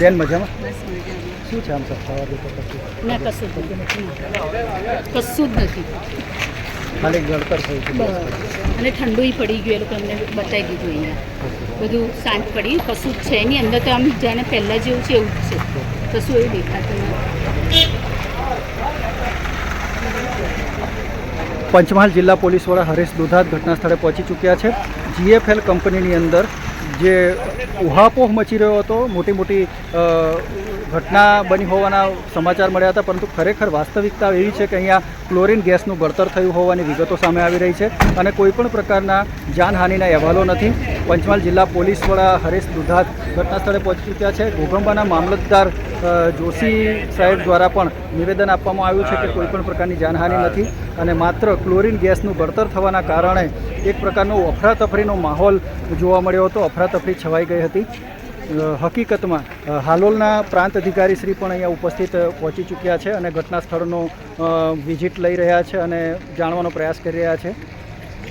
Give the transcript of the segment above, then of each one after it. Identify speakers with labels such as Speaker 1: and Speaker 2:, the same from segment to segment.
Speaker 1: બેન મજામાં? શું છે આમ સત્તાવાર
Speaker 2: ના કશું જ નથી. કશું જ નથી.
Speaker 1: ખાલી ગળતર થયું છે.
Speaker 2: અને ઠંડુય પડી ગયું એ લોકો અમને બતાવી દીધું અહીંયા. બધું શાંત પડી. કશું જ છે એની અંદર તો આમ જાણે પહેલાં જેવું છે એવું જ છે. કશું એવું દેખાતું નથી.
Speaker 1: પંચમહાલ જિલ્લા પોલીસ વડા હરેશ દુધાત ઘટના સ્થળે પહોંચી ચૂક્યા છે. જીએફએલ કંપનીની અંદર જે ઉહાપોહ મચી રહ્યો હતો, મોટી મોટી ઘટના બની હોવાના સમાચાર મળ્યા હતા, પરંતુ ખરેખર વાસ્તવિકતા એવી છે કે અહીંયા ક્લોરિન ગેસનું ગળતર થયું હોવાની વિગતો સામે આવી રહી છે અને કોઈપણ પ્રકારના જાનહાનિના અહેવાલો નથી. પંચમહાલ જિલ્લા પોલીસ વડા હરેશ દુધાત ઘટના સ્થળે પહોંચી ચૂક્યા છે. ઘોઘંબાના મામલતદાર જોશી સાહેબ દ્વારા પણ નિવેદન આપવામાં આવ્યું છે કે કોઈપણ પ્રકારની જાનહાનિ નથી અને માત્ર ક્લોરીન ગેસનું ગળતર થવાના કારણે એક પ્રકારનો અફરાતફરીનો માહોલ જોવા મળ્યો હતો. અફરાતફરી છવાઈ ગઈ હતી. હકીકતમાં હાલોલના પ્રાંત અધિકારી શ્રી પણ અહીંયા ઉપસ્થિત પહોંચી ચૂક્યા છે અને ઘટના સ્થળનો વિઝિટ લઈ રહ્યા છે અને જાણવાનો પ્રયાસ કરી રહ્યા છે.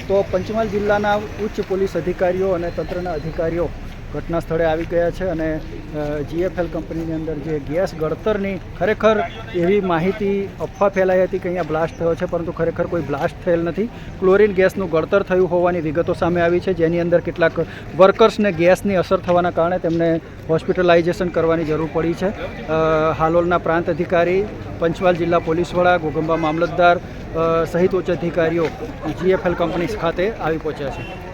Speaker 1: તો પંચમહાલ જિલ્લાના ઉચ્ચ પોલીસ અધિકારીઓ અને તંત્રના અધિકારીઓ ઘટના સ્થળે આવી ગયા છે અને જીએફએલ કંપનીની અંદર જે ગેસ ગળતરની ખરેખર એવી માહિતી અફવા ફેલાઈ હતી કે અહીંયા બ્લાસ્ટ થયો છે, પરંતુ ખરેખર કોઈ બ્લાસ્ટ થયેલ નથી. ક્લોરીન ગેસનું ગળતર થયું હોવાની વિગતો સામે આવી છે, જેની અંદર કેટલાક વર્કર્સને ગેસની અસર થવાના કારણે તેમને હોસ્પિટલાઇઝેશન કરવાની જરૂર પડી છે. હાલોલના પ્રાંત અધિકારી પંચમહાલ જિલ્લા પોલીસ વડા ઘોગંબા મામલતદાર સહિત ઉચ્ચ અધિકારીઓ જીએફએલ કંપની ખાતે આવી પહોંચ્યા છે.